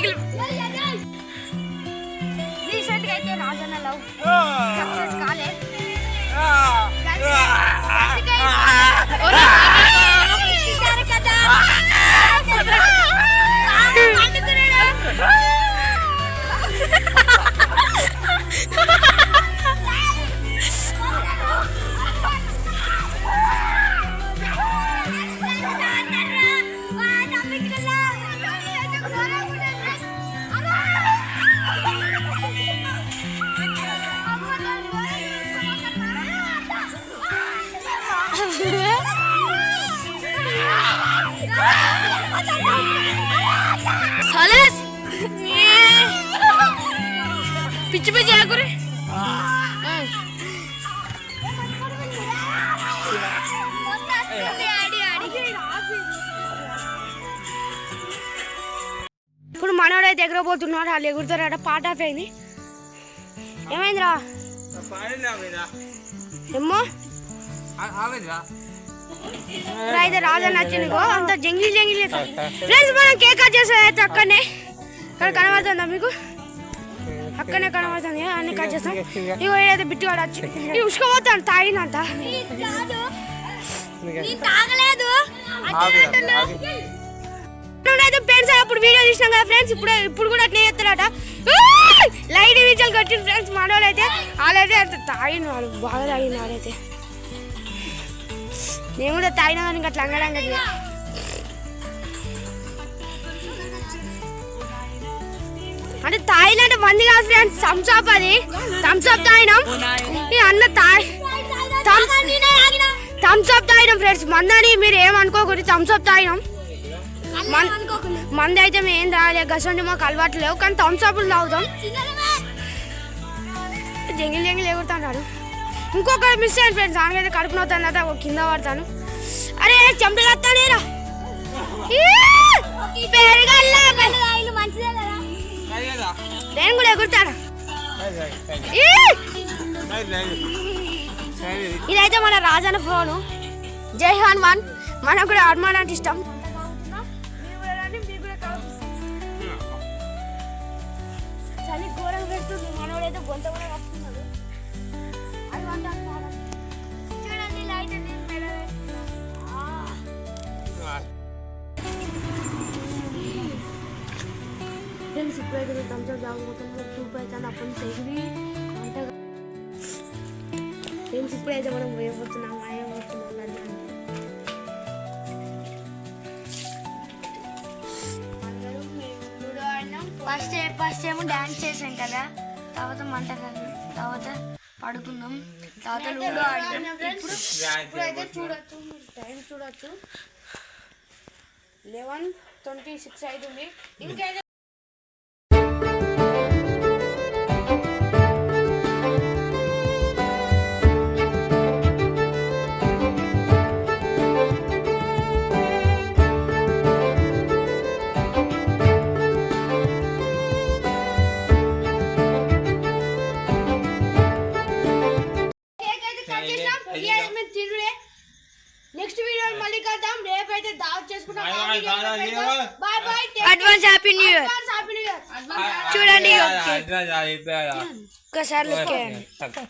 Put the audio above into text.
निकल ये शर्ट कहते हैं राजा ना लाओ సలేస్! పిచ్చి పిచ్చి ఆకురి. ఇప్పుడు మనోడైతే ఎగరబోతున్నాడు వాళ్ళు ఎగురుతారట పాట ఆఫ్ అయింది ఏమైందిరా ఏమో అయితే రాజన్న వచ్చింది ఇగో అంత జంగిల్ జంగిల్. ఫ్రెండ్స్ మనం కేక్ కట్ చేసేది అయితే అక్కడనే. ఇక్కడ కనబడుతుందా మీకు? అక్కడనే కనబడుతుంది అన్ని కట్ చేస్తాం. ఇగో ఏదైతే బిట్టుగాడు వచ్చి ఇవి ఉసుకపోతాను తాగినంత తాగలేదు. అయితే ఫ్రెండ్స్ అప్పుడు వీడియో తీసినాం కదా ఫ్రెండ్స్ ఇప్పుడు ఇప్పుడు కూడా అట్లే చేస్తారట. లైట్ విజువల్ కట్టి ఫ్రెండ్స్ మనోళ్ళు అయితే వాళ్ళైతే అంత తాగిన వాళ్ళు బాగా తాగిన వాళ్ళైతే నేను కూడా తాగినా కానీ అట్లా లంగడంగా అంటే తాగినంటే మంది కాదు ఫ్రెండ్స్ థమ్స్ అప్ అది. థమ్స్ అప్ తాగినాం. ఈ అన్న తాగి థమ్స్ అప్ తాగినాం ఫ్రెండ్స్. మందని మీరు ఏమనుకోకూడదు థమ్స్ అప్ తాగినాం. మంది అయితే మేము ఏం తాగలే గసండి మాకు అలవాటు లేవు కానీ థమ్స్అప్లు తాగుతాం. జంగిల్ జంగిల్ ఎగురుతున్నాడు. ఇంకొక మిస్ అయ్యాను ఫ్రెండ్స్ ఆనకైతే కడుపు నవ్వుతాను కదా ఒక కింద పడతాను. అరే చెంపలు వస్తానేరా నేను కూడా ఎగురుతాను! ఇదైతే మన రాజన్న ఫోను. జై హనుమాన్. మనకు కూడా హనుమాన్ అంటే ఇష్టం. చలి ఘోరంగా పెడుతుంది మనోడైతే గొంత కూడా చూడండి లైట్ ఫ్రెండ్స్ ఇప్పుడైతే అయితే అప్పటి నుంచి ఎగిరి ఫ్రెండ్స్ ఇప్పుడైతే మనం వేయబోతున్నాం వేయబోతున్నాం అంటే. ఫస్ట్ ఫస్ట్ ఏమో డాన్స్ చేసాం కదా తర్వాత మంట తర్వాత పడుకున్నాం తర్వాత లూడో ఆడినాం చూడొచ్చు మీరు టైం చూడొచ్చు. లెవెన్ ట్వంటీ సిక్స్ అవుతుంది. ఇంకైతే advance happy new year advance happy video చూడండి. లుక్ చేయండి తక్కువ.